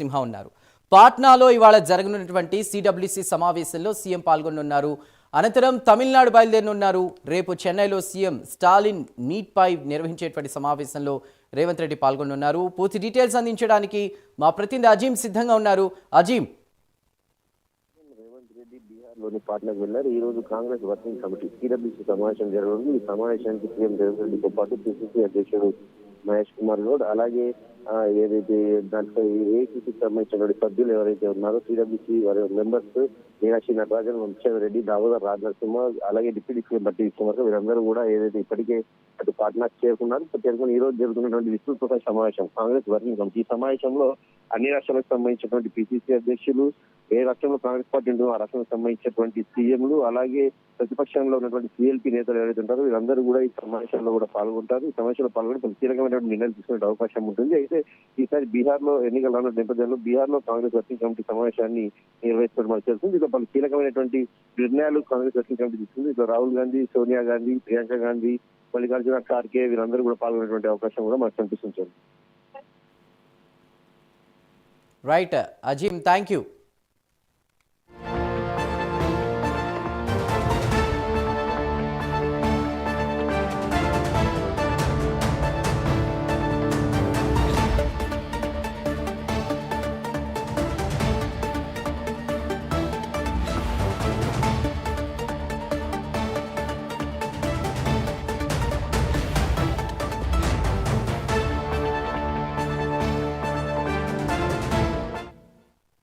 సింహ ఉన్నారు. పాట్నాలో ఇవాళ జరగనున్నటువంటి సిడబ్ల్యూసీ సమావేశంలో సీఎం పాల్గొనున్నారు అనంతరం తమిళనాడు బయలుదేరనున్నారు. రేపు చెన్నైలో సీఎం స్టాలిన్ నీట్ పై నిర్వహించేటువంటి సమావేశంలో రేవంత్ రెడ్డి పాల్గొనున్నారు పూర్తి డీటెయిల్స్ అందించడానికి మా ప్రతినిధి అజీం సిద్ధంగా ఉన్నారు. అజీం రేవంత్ రెడ్డి లోని పాట్నాకు వెళ్ళారు. ఈ రోజు కాంగ్రెస్ వర్కింగ్ కమిటీ సిడబ్ల్యూసీ సమావేశం జరగనుంది. ఈ సమావేశానికి సీఎం రేవంత్ రెడ్డితో పాటు పిసిసి అధ్యక్షుడు మహేష్ కుమార్ గౌడ్ అలాగే ఏదైతే దాంట్లో ఏఐసిసికి సంబంధించినటువంటి సభ్యులు ఎవరైతే ఉన్నారో సిడబ్ల్యూసీ వారి మెంబర్స్ మీనాక్షి నటరాజన్ వంశీధర్ రెడ్డి దామోదర్ రాజనరసింహ అలాగే డిప్యూటీ సీఎం బట్టి కుమార్ వీరందరూ కూడా ఏదైతే ఇప్పటికే అటు పాట్నాకు చేరుకున్నారు చేరుకుని ఈ రోజు జరుగుతున్నటువంటి విస్తృత సమావేశం కాంగ్రెస్ వర్కింగ్ కమిటీ ఈ సమావేశంలో అన్ని రాష్ట్రాలకు సంబంధించినటువంటి పిసిసి అధ్యక్షులు ఏ రాష్ట్రంలో కాంగ్రెస్ పార్టీ ఉంటుందో ఆ రాష్ట్రానికి సంబంధించినటువంటి సీఎంలు అలాగే ప్రతిపక్షంలో ఉన్నటువంటి సిఎల్పి నేతలు ఎవరైతే ఉంటారో వీరందరూ కూడా ఈ సమావేశంలో కూడా పాల్గొంటారు. ఈ సమావేశంలో పాల్గొని కీలకమైనటువంటి నిర్ణయాలు తీసుకునే అవకాశం ఉంటుంది. అయితే ఈసారి బీహార్లో ఎన్నికలు రానున్న నేపథ్యంలో బీహార్లో కాంగ్రెస్ వర్కింగ్ కమిటీ సమావేశాన్ని నిర్వహిస్తున్నట్టు మనకు తెలుస్తుంది. దీంట్లో పలు కీలకమైనటువంటి నిర్ణయాలు కాంగ్రెస్ వర్కింగ్ కమిటీ తీసుకుంది. దీంట్లో రాహుల్ గాంధీ సోనియా గాంధీ ప్రియాంక గాంధీ మల్లికార్జున ఖార్గే వీరందరూ కూడా పాల్గొనేటువంటి అవకాశం కూడా మనకు కనిపిస్తుంది. Right, Ajim, thank you.